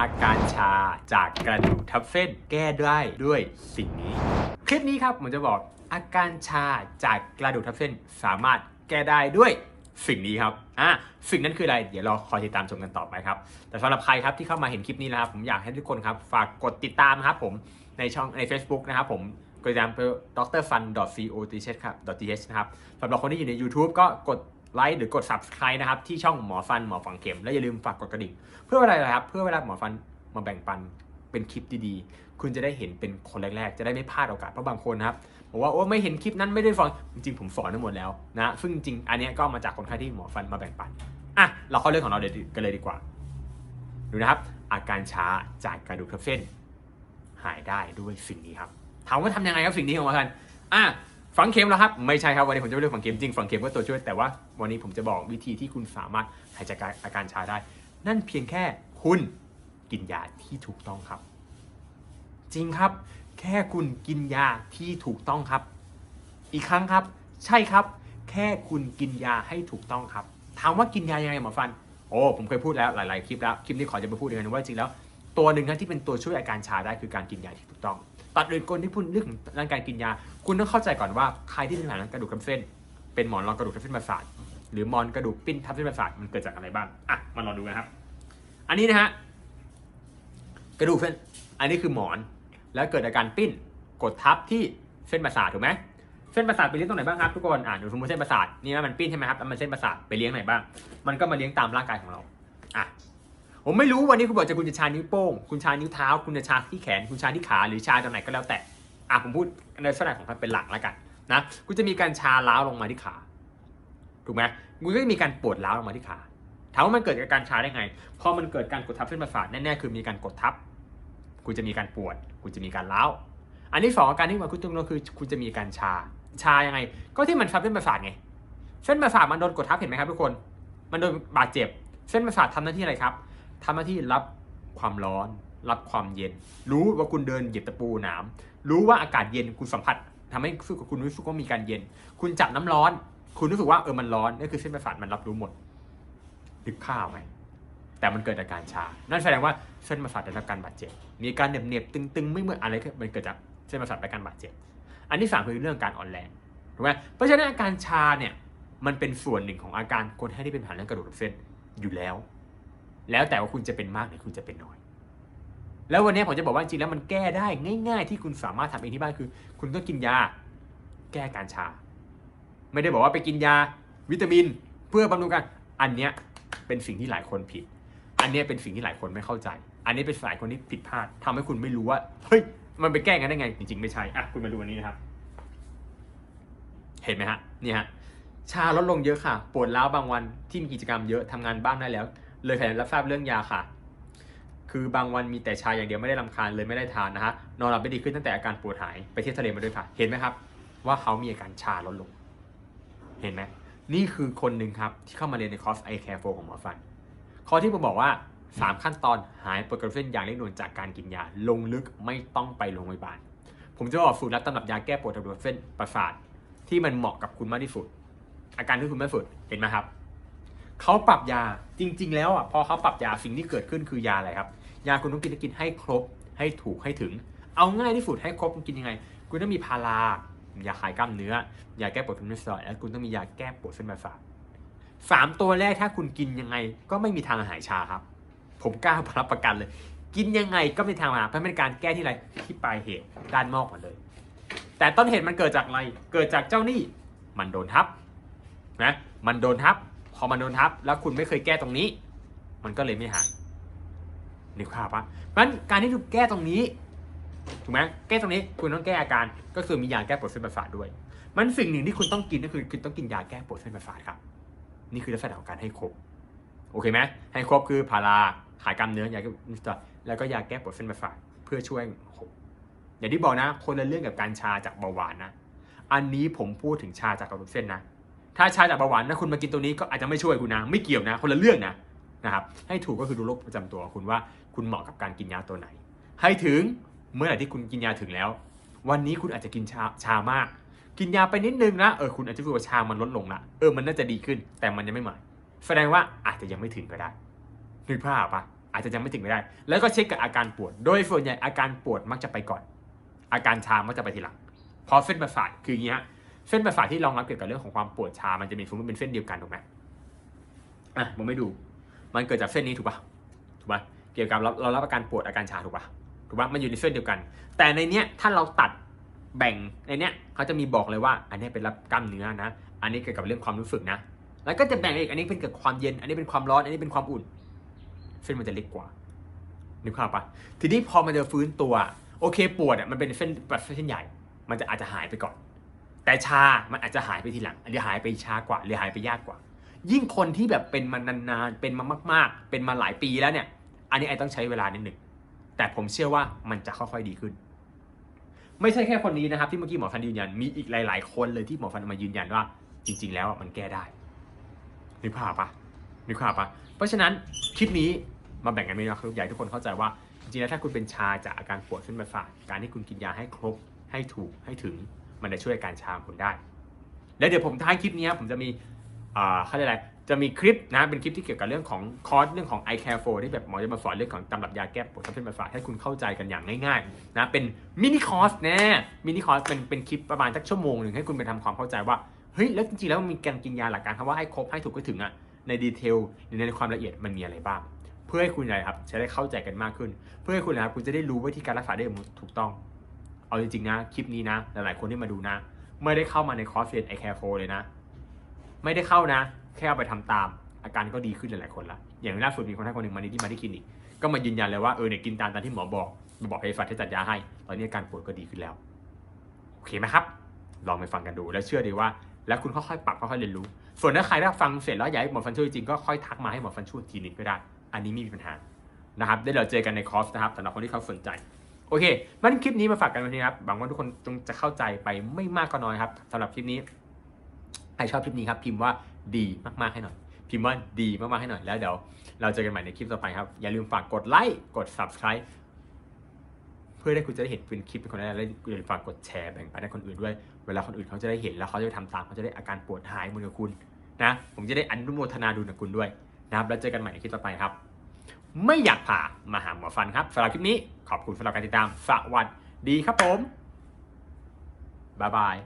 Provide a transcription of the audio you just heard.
อาการชาจากกระดูกทับเส้นแก้ได้ด้วยสิ่งนี้ คลิปนี้ครับผมจะบอกอาการชาจากกระดูกทับเส้นสามารถแก้ได้ด้วยสิ่งนี้ครับ อะ สิ่งนั้นคืออะไร เดี๋ยวเราคอยติดตามชมกันต่อไปครับ แต่สำหรับใครครับที่เข้ามาเห็นคลิปนี้นะครับ ผมอยากให้ทุกคนครับ ฝากกดติดตามครับผม ในช่องใน Facebook นะครับผม กดติดตามดรฟัน co th ครับ th นะครับสำหรับคนที่อยู่ใน YouTube ก็กด ไลค์หรือกด Subscribe นะครับที่ช่องหมอฟันหมอฝังเข็มและอย่าลืมฝากกดกระดิ่งเพื่ออะไรนะครับ เพื่อเวลาหมอฟันมาแบ่งปันเป็นคลิปดีๆ คุณจะได้เห็นเป็นคนแรกๆ จะได้ไม่พลาดโอกาสเพราะบางคนนะครับบอกว่าโอ้ไม่เห็นคลิปนั้นไม่ได้ฟังจริงๆผมสอนทั้งหมดแล้วนะซึ่งจริงอันนี้ก็มาจากคนไข้ที่หมอฟันมาแบ่งปันอะเราเข้าเรื่องของเราเดี๋ยวกันเลยดีกว่าดูนะครับ อาการช้าจากกระดูกทับเส้น หายได้ด้วยสิ่งนี้ครับถามว่าทำยังไงครับสิ่งนี้ของหมอฟันอะ ฝังเข็มแล้วครับ ไม่ใช่ครับวันนี้ผมจะไม่เรื่องฝังเข็มจริงฝังเข็มก็ตัวช่วยแต่ว่าวันนี้ผมจะบอกวิธีที่คุณสามารถหายจากอาการชาได้ นั่นเพียงแค่คุณกินยาที่ถูกต้องครับ จริงครับ แค่คุณกินยาที่ถูกต้องครับ อีกครั้งครับ ใช่ครับ แค่คุณกินยาให้ถูกต้องครับถามว่ากินยายังไงหมอฟัน โอ้ผมเคยพูดแล้วหลาย ๆ คลิปแล้วคลิปนี้ขอจะไปพูดอีกหนึงว่าจริงแล้ว ตัวหนึ่งนะที่เป็นตัวช่วยอาการชาได้คือการกินยาที่ถูกต้องตัดอื่นคนที่พูดเรื่องเรื่องการกินยา คุณต้องเข้าใจก่อนว่าใครที่เป็นปัญหากระดูกทับเส้น เป็นหมอนรองกระดูกทับเส้นประสาทหรือมอนกระดูกปิ้นทับเส้นประสาทมันเกิดจากอะไรบ้างอะมาลองดูนะครับ อันนี้นะฮะกระดูกเส้นอันนี้คือหมอนแล้วเกิดอาการปิ้นกดทับที่เส้นประสาทถูกไหมเส้นประสาทไปเลี้ยงตรงไหนบ้างครับทุกคนอ่าดูสมมติเส้นประสาทนี่นะมันปิ้นใช่ไหมครับแล้วมันเส้นประสาทไปเลี้ยงไหนบ้าง มันก็มาเลี้ยงตามร่างกายของเราอะ ผมไม่รู้วันนี้คุณบอกจะคุณจะชานิ้วโป้ง คุณชานิ้วเท้า คุณจะชาที่แขน คุณชาที่ขา หรือชาตรงไหนก็แล้วแต่ อะผมพูดในลักษณะของมันเป็นหลักแล้วกันนะ คุณจะมีการชาล้าวลงมาที่ขา ถูกไหมคุณก็จะมีการปวดร้าวลงมาที่ขาถามว่ามันเกิดจากการชาได้ไง พอมันเกิดการกดทับเส้นประสาทแน่ๆคือมีการกดทับ คุณจะมีการปวด คุณจะมีการร้าว อันที่สองอาการที่มาคุณตรงนั้นคือ คุณจะมีการชา ชายังไง ก็ที่มันทับเส้นประสาทไง เส้นประสาทมันโดนกดทับเห็นไหมครับทุกคน มันโดนบาดเจ็บ เส้นประสาททำหน้าที่อะไรครับ ทำหน้าที่รับความร้อน รับความเย็น รู้ว่าคุณเดินเหยียบตะปูหนามรู้ว่าอากาศเย็นคุณสัมผัสทำให้รู้สึกคุณรู้สึกว่ามีการเย็น คุณจับน้ำร้อน คุณรู้สึกว่าเออมันร้อนนี่คือเส้นประสาทมันรับรู้หมดนึกภาพไหมแต่มันเกิดอาการชา นั่นแสดงว่าเส้นประสาทได้รับการบาดเจ็บ มีการเหน็บเหน็บๆตึงๆ ไม่เหมื่อนอะไรมันเกิดจากเส้นประสาทได้การบาดเจ็บ อันที่สามคือเรื่องการอ่อนแรง ถูกไหมเพราะฉะนั้นอาการชาเนี่ย มันเป็นส่วนหนึ่งของอาการคนไข้ที่เป็นปัญหาเรื่องกระดูกทับเส้นอยู่แล้ว แล้วแต่ว่าคุณจะเป็นมากหรือคุณจะเป็นน้อย แล้ววันนี้ผมจะบอกว่าจริงแล้วมันแก้ได้ง่าย ๆ ที่คุณสามารถทำเองที่บ้านคือ คุณก็กินยา แก้การชา ไม่ได้บอกว่าไปกินยาวิตามิน เพื่อบำรุงกันอันเนี้ยเป็นสิ่งที่หลายคนผิด อันเนี้ยเป็นสิ่งที่หลายคนไม่เข้าใจ อันนี้เป็นสายคนที่ผิดพลาดทำให้คุณไม่รู้ว่าเฮ้ยมันไปแก้กันได้ไง จริงๆ ไม่ใช่อะคุณมาดูอันนี้นะครับ เห็นไหมฮะนี่ฮะชาลดลงเยอะค่ะปวดร้าวบางวันที่มีกิจกรรมเยอะทำงานบ้านได้แล้ว เลยแผนรับทราบเรื่องยาค่ะ คือบางวันมีแต่ชาอย่างเดียวไม่ได้ลำคาญเลยไม่ได้ทานนะฮะนอนหลับไม่ดีขึ้นตั้งแต่อาการปวดหายไปเที่ยวทะเลมาด้วยค่ะ เห็นไหมครับ ว่าเขามีอาการชาลดลง เห็นไหมนี่คือคนหนึ่งครับที่เข้ามาเรียนในคอร์ส i Care 4ของหมอฟันข้อที่ผมบอกว่า 3 ขั้นตอนหายปวดกระเส้นอย่างเร่งด่วนจากการกินยา ลงลึกไม่ต้องไปโรงพยาบาล ผมจะบอกสูตรลับตำรับยาแก้ปวดกระดูกเส้นประสาทที่มันเหมาะกับคุณมากที่สุด อาการที่คุณไม่สุดเห็นไหมครับ เขาปรับยาจริง ๆ แล้วอะพอเขาปรับยาสิ่งที่เกิดขึ้นคือยาอะไรครับ ยาคุณต้องกินกินให้ครบให้ถูกให้ถึง เอาง่ายที่สุดให้ครบคุณกินยังไง คุณต้องมีพารายาคลายกล้ามเนื้อยาแก้ปวดเป็นเม็ดสลแล้วคุณต้องมียาแก้ปวดเส้นประสาทสามตัวแรกถ้าคุณกินยังไงก็ไม่มีทางหายชาครับ ผมกล้ารับประกันเลย กินยังไงก็ไม่มีทางหายเพราะเป็นการแก้ที่อะไรที่ปลายเหตุด้านนอกหมดเลย แต่ต้นเหตุมันเกิดจากอะไรเกิดจากเจ้าหนี้มันโดนทับนะมันโดนทับ พอมันโดนทับ แล้วคุณไม่เคยแก้ตรงนี้ มันก็เลยไม่หายนึกภาพปะเพราะฉะนั้นการที่คุณแก้ตรงนี้ถูกไหมแก้ตรงนี้คุณต้องแก้อาการก็คือมียาแก้ปวดเส้นประสาทด้วย มันสิ่งหนึ่งที่คุณต้องกินก็คือคุณต้องกินยาแก้ปวดเส้นประสาทครับนี่คือลักษณะของการให้ครบโอเคไหมให้ครบคือพาราขายกล้ามเนื้อยาแก้นิตแล้วก็ยาแก้ปวดเส้นประสาทเพื่อช่วยอย่างที่บอกนะ คนละเรื่องกับการชาจากเบาหวานนะ อันนี้ผมพูดถึงชาจากกระดูกเส้นนะ ถ้าชาจากเบาหวานนะคุณมากินตัวนี้ก็อาจจะไม่ช่วยคุณนะ ไม่เกี่ยวนะ คนละเรื่องนะนะครับ ให้ถูกก็คือดูโรคประจำตัวของคุณว่าคุณเหมาะกับการกินยาตัวไหน ให้ถึงเมื่อไหร่ที่คุณกินยาถึงแล้ว วันนี้คุณอาจจะกินชาชามาก กินยาไปนิดนึงนะเออคุณอาจจะรู้ว่าชามันลดลงละเออมันน่าจะดีขึ้น แต่มันยังไม่หมายแสดงว่าอาจจะยังไม่ถึงก็ได้นึกภาพปะอาจจะยังไม่ถึงไม่ได้ แล้วก็เช็คกับอาการปวด โดยส่วนใหญ่อาการปวดมักจะไปก่อน อาการชามักจะไปทีหลังพราะเส้นประสาทคืออย่างนี้ฮะ เส้นประสาทที่รองรับเกี่ยวกับเรื่องของความปวดชา มันจะมีสมมติเป็นเส้นเดียวกันถูกไหมอะผมไม่ดู มันเกิดจากเส้นนี้ถูกปะถูกปะเกี่ยวกับเราเรารับอาการปวดอาการชาถูกปะถูกปะมันอยู่ในเส้นเดียวกัน แต่ในเนี้ยถ้าเราตัดแบ่งในเนี้ยเขาจะมีบอกเลยว่า อันนี้เป็นรับกล้ามเนื้อนะ อันนี้เกี่ยวกับเรื่องความรู้สึกนะ แล้วก็จะแบ่งอีก อันนี้เป็นเกี่ยวกับความเย็น อันนี้เป็นความร้อน อันนี้เป็นความอุ่น เส้นมันจะเล็กกว่า นึกภาพปะทีนี้พอมันจะฟื้นตัว โอเคปวดอะ มันเป็นเส้นแบบเส้นใหญ่ มันจะอาจจะหายไปก่อน แต่ชา มันอาจจะหายไปทีหลังหรือหายไปช้ากว่า หรือหายไปยากกว่า ยิ่งคนที่แบบเป็นมานานๆ เป็นมามาก ๆ เป็นมาหลายปีแล้วเนี่ย อันนี้ไอต้องใช้เวลานิดหนึ่ง แต่ผมเชื่อว่ามันจะค่อยๆดีขึ้น ไม่ใช่แค่คนนี้นะครับ ที่เมื่อกี้หมอฟันยืนยัน มีอีกหลาย ๆ คนเลยที่หมอฟันมายืนยันว่า จริง ๆ แล้วมันแก้ได้นึกภาพปะนึกภาพปะเพราะฉะนั้นคลิปนี้มาแบ่งกันไหมนะครับอยากให้ทุกคนเข้าใจว่าจริงๆแล้วถ้าคุณเป็นชาจากอาการปวดเส้นประสาทการที่คุณกินยาให้ครบให้ถูกให้ถึง มันจะช่วยการชาของคุณได้ แล้วเดี๋ยวผมท้ายคลิปนี้ผมจะมีอ่าเขาเรียกอะไรจะมีคลิปนะเป็นคลิปที่เกี่ยวกับเรื่องของคอร์สเรื่องของ i care for ที่แบบหมอจะมาสอนเรื่องของตำรับยาแก้ปวดทับเส้นประสาทให้คุณเข้าใจกันอย่างง่ายๆนะเป็นมินิคอร์สแน่มินิคอร์สเป็นเป็นคลิปประมาณสักชั่วโมงหนึ่งให้คุณไปทำความเข้าใจว่าเฮ้ยแล้วจริงๆแล้วมันมีการกินยาหลักการคำว่าให้ครบให้ถูกให้ถึงอะในดีเทลในความละเอียดมันมีอะไรบ้าง เพื่อให้คุณอะไรครับจะได้เข้าใจกันมากขึ้น เพื่อให้คุณนะครับคุณจะได้รู้วิธีการรักษาได้ถูกต้อง เอาจริงๆนะ คลิปนี้นะ หลายๆคนที่มาดูนะ ไม่ได้เข้ามาในคอร์สเรียนไอแคร์โฟเลยนะ ไม่ได้เข้านะ แค่เอาไปทำตาม อาการก็ดีขึ้นหลายๆคนละอย่างล่าสุดมีคนไข้คนหนึ่งมาที่มาที่คลินิก ก็มายืนยันเลยว่าเออเนี่ยกินตามตามที่หมอบอกบอกเภสัชที่จัดยาให้ ตอนนี้อาการปวดก็ดีขึ้นแล้ว โอเคไหมครับ ลองไปฟังกันดู แล้วเชื่อดีว่า แล้วคุณค่อยๆปรับค่อยๆเรียนรู้ ส่วนถ้าใครได้ฟังเสร็จแล้วอยากให้หมอฟันช่วยจริงก็ค่อยทักมาให้หมอฟันช่วยทีนึงก็ได้ อันนี้ไม่มีปัญหานะครับได้เราเจอกันในคอร์สนะครับสำหรับคนที่เขาสนใจ โอเคมันคลิปนี้มาฝากกันวันนี้ครับหวังว่าทุกคนจงจะเข้าใจไปไม่มากก็น้อยครับสำหรับคลิปนี้ใครชอบคลิปนี้ครับ พิมพ์ว่าดีมากๆให้หน่อย พิมพ์ว่าดีมากๆให้หน่อยแล้วเดี๋ยวเราเจอกันใหม่ในคลิปต่อไปครับ อย่าลืมฝากกดไลค์กด subscribe เพื่อได้คุณจะได้เห็นเป็นคลิปเป็นคนแรกและอย่าลืมฝากกดแชร์แบ่งปันให้คนอื่นด้วย เวลาคนอื่นเขาจะได้เห็นแล้วเขาจะทำตามเขาจะได้อาการปวดหายเหมือนกับคุณนะ ผมจะได้อนุโมทนาดูกับคุณด้วยนะครับแล้วเจอกันใหม่ในคลิปต่อไปครับ ไม่อยากผ่ามาหาหมอฟันครับสำหรับคลิปนี้ขอบคุณสำหรับการติดตามสวัสดีครับผม บ๊ายบาย